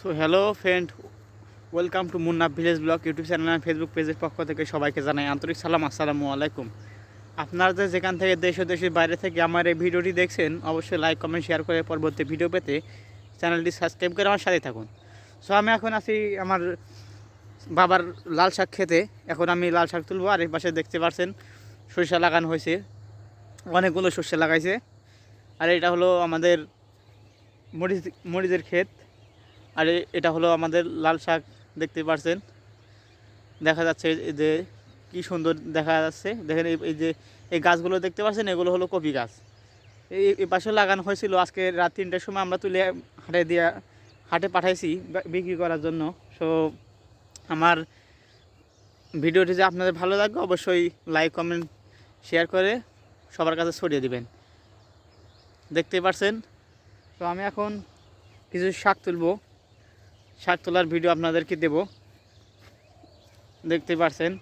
So hello friend welcome to Munna village vlog YouTube channel R Facebook পেজের পক্ষ থেকে সবাইকে জানাই আন্তরিক সালাম, আসসালামু আলাইকুম। আপনারা যেখান থেকে দেশ ও দেশের বাইরে থেকে আমার এই ভিডিওটি দেখছেন, অবশ্যই লাইক কমেন্ট শেয়ার করে পরবর্তী ভিডিও পেতে চ্যানেলটি সাবস্ক্রাইব করে আমার সাথে থাকুন। সো আমি এখন আছি আমার বাবার লাল শাক খেতে। এখন আমি লাল শাক তুলবো, আর এই পাশে দেখতে পাচ্ছেন সরিষা লাগানো হয়েছে। অনেকগুলো সর্ষে লাগাইছে। আর এটা হলো আমাদের মরিচ মরিচের ক্ষেত। আর এটা হলো আমাদের লাল শাক দেখতে পাচ্ছেন দেখা যাচ্ছে যে কি সুন্দর দেখা যাচ্ছে। দেখেন এই- যে এই গাছগুলো দেখতে পাচ্ছেন এগুলো হলো কপি গাছ। এই পাশে লাগানো হয়েছিল। আজকে রাত তিনটার সময় আমরা তুলে হাটে দিয়ে হাটে পাঠাইছি বিক্রি করার জন্য। সো, আমার ভিডিওটি যে আপনাদের ভালো লাগবে, অবশ্যই লাইক, কমেন্ট, শেয়ার করে সবার কাছে ছড়িয়ে দিবেন। দেখতে পাচ্ছেন তো আমি এখন কিছু শাক তুলবো। শাক তোলার ভিডিও আপনাদেরকে দেব। দেখতে পাচ্ছেন